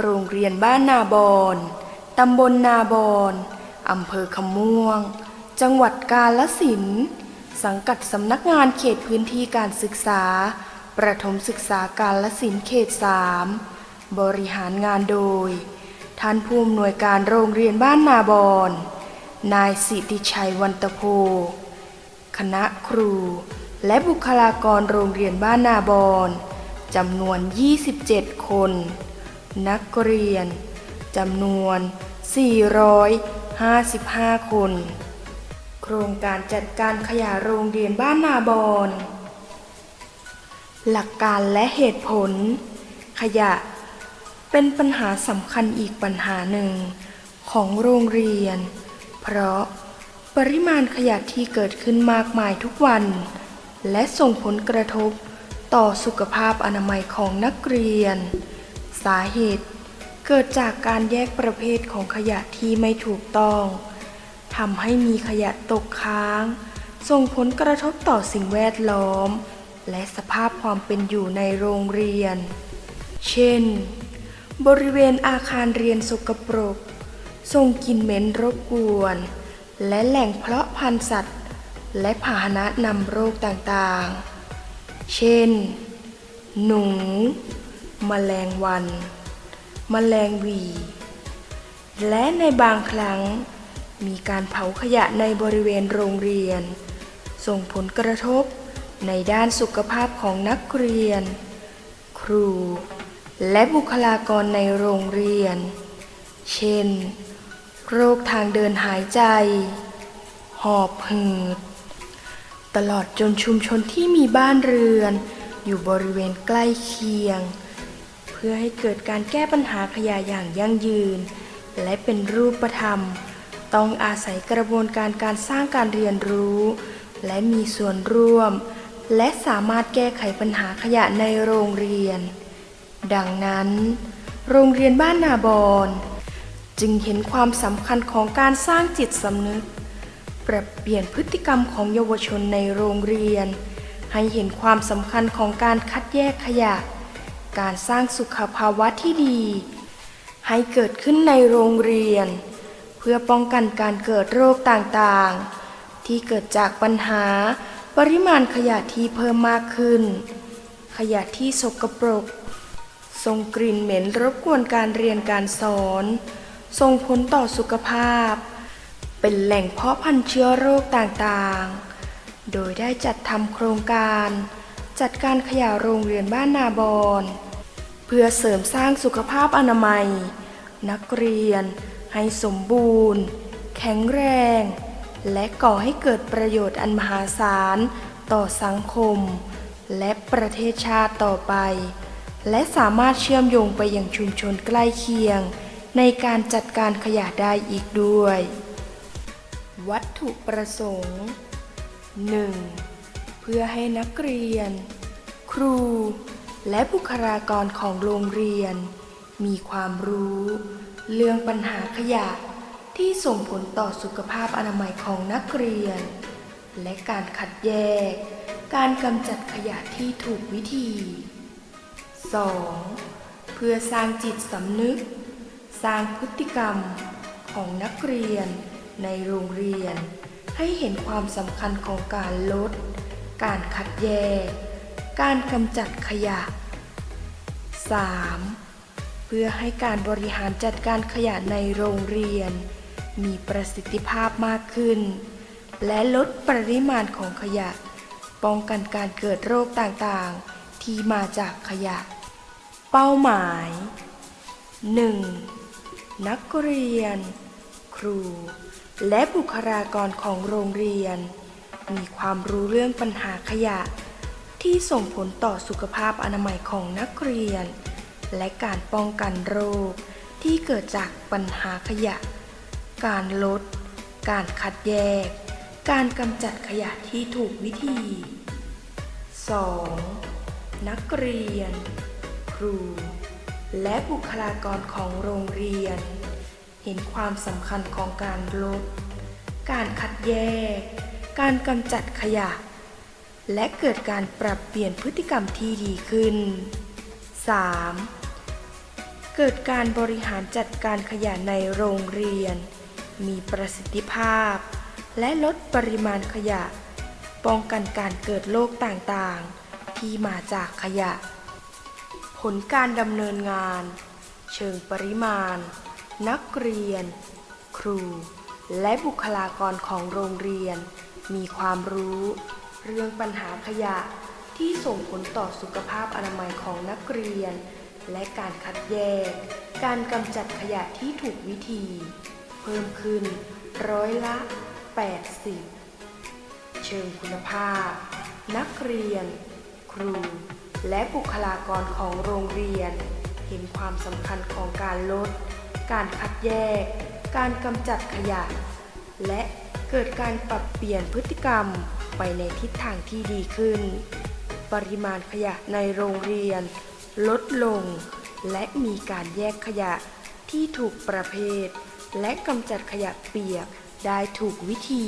โรงเรียนบ้านนาบอนตำบลนาบอนอำเภอขม่วง จังหวัดกาฬสิน สังกัดสำนักงานเขตพื้นที่การศึกษา ประถมศึกษากาฬสินเขต3บริหารงานโดย ท่านผู้อำนวยการโรงเรียนบ้านนาบอนนายสิติชัยวันตะโพ คณะครู และบุคลากรโรงเรียนบ้านนาบอนจำนวน 27 คน นักเรียนจำนวน 455 คน โครงการจัดการขยะโรงเรียนบ้านนาบอนหลักการและเหตุผล ขยะ เป็นปัญหาสำคัญอีกปัญหาหนึ่งของโรงเรียน เพราะปริมาณขยะที่เกิดขึ้นมากมายทุกวัน และส่งผลกระทบต่อสุขภาพอนามัยของนักเรียน สาเหตุ เกิดจากการแยกประเภทของขยะที่ไม่ถูกต้องทำให้มีขยะตกค้าง ส่งผลกระทบต่อสิ่งแวดล้อม และสภาพความเป็นอยู่ในโรงเรียน เช่น บริเวณอาคารเรียนสกปรก ส่งกลิ่นเหม็นรบกวน และแหล่งเพาะพันธุ์สัตว์ และพาหนะนำโรคต่างๆ เช่น หนู แมลงวันแมลงวี และในบางครั้ง มีการเผาขยะในบริเวณโรงเรียน ส่งผลกระทบในด้านสุขภาพของนักเรียน ครู และบุคลากรในโรงเรียน เช่น โรคทางเดินหายใจ หอบหืด ตลอดจนชุมชนที่มีบ้านเรือน อยู่บริเวณใกล้เคียง พื่อให้เกิดการแก้ปัญหาขยะอย่างยั่งยืน และเป็นรูปธรรม ต้องอาศัยกระบวนการการสร้างการเรียนรู้ และมีส่วนร่วม และสามารถแก้ไขปัญหาขยะในโรงเรียน ดังนั้น โรงเรียนบ้านนาบอนจึงเห็นความสำคัญของการสร้างจิตสำนึก ปรับเปลี่ยนพฤติกรรมของเยาวชนในโรงเรียน ให้เห็นความสำคัญของการคัดแยกขยะ การสร้างสุขภาวะที่ดี ให้เกิดขึ้นในโรงเรียน เพื่อป้องกันการเกิดโรคต่างๆ ที่เกิดจากปัญหาปริมาณขยะที่เพิ่มมากขึ้น ขยะที่สกปรกส่งกลิ่นเหม็นรบกวนการเรียนการสอนส่งผลต่อสุขภาพ เป็นแหล่งเพาะพันธุ์เชื้อโรคต่างๆ โดยได้จัดทำโครงการ จัดการขยะโรงเรียนบ้านนาบอนเพื่อเสริมสร้างสุขภาพอนามัย นักเรียน ให้สมบูรณ์ แข็งแรง และก่อให้เกิดประโยชน์อันมหาศาล ต่อสังคม และประเทศชาติต่อไป และสามารถเชื่อมโยงไปยังชุมชนใกล้เคียง ในการจัดการขยะได้อีกด้วย วัตถุประสงค์ 1. เพื่อให้นักเรียน ครู และบุคลากรของโรงเรียน มีความรู้ เรื่องปัญหาขยะที่ส่งผลต่อสุขภาพอนามัยของนักเรียน และการคัดแยก การกำจัดขยะที่ถูกวิธี 2. เพื่อสร้างจิตสำนึก สร้างพฤติกรรมของนักเรียนในโรงเรียน ให้เห็นความสำคัญของการลด การคัดแยก การกำจัดขยะ 3. เพื่อให้การบริหารจัดการขยะในโรงเรียน มีประสิทธิภาพมากขึ้น และลดปริมาณของขยะ ป้องกันการเกิดโรคต่างๆ ที่มาจากขยะ เป้าหมาย 1. นักเรียน ครู และบุคลากรของโรงเรียน มีความรู้เรื่องปัญหาขยะ ที่ส่งผลต่อสุขภาพอนามัยของนักเรียน และการป้องกันโรค ที่เกิดจากปัญหาขยะ การลด การคัดแยก การกำจัดขยะที่ถูกวิธี 2. นักเรียน ครู และบุคลากรของโรงเรียน เห็นความสำคัญของการลด การคัดแยก การกำจัดขยะ และเกิดการปรับเปลี่ยนพฤติกรรมที่ดีขึ้น 3. เกิดการบริหารจัดการขยะในโรงเรียน มีประสิทธิภาพ และลดปริมาณขยะ ป้องกันการเกิดโรคต่างๆ ที่มาจากขยะ ผลการดำเนินงาน เชิงปริมาณ นักเรียน ครูและบุคลากรของโรงเรียน มีความรู้เรื่องปัญหาขยะที่ส่งผลต่อสุขภาพอนามัยของนักเรียน และการคัดแยก การกำจัดขยะที่ถูกวิธี เพิ่มขึ้นร้อยละ 80 เชิงคุณภาพ นักเรียน ครู และบุคลากรของโรงเรียน เห็นความสำคัญของการลด การคัดแยก การกำจัดขยะ และ เกิดการปรับเปลี่ยนพฤติกรรมไปในทิศทางที่ดีขึ้น ปริมาณขยะในโรงเรียน ลดลง และมีการแยกขยะที่ถูกประเภท และกำจัดขยะเปียกได้ถูกวิธี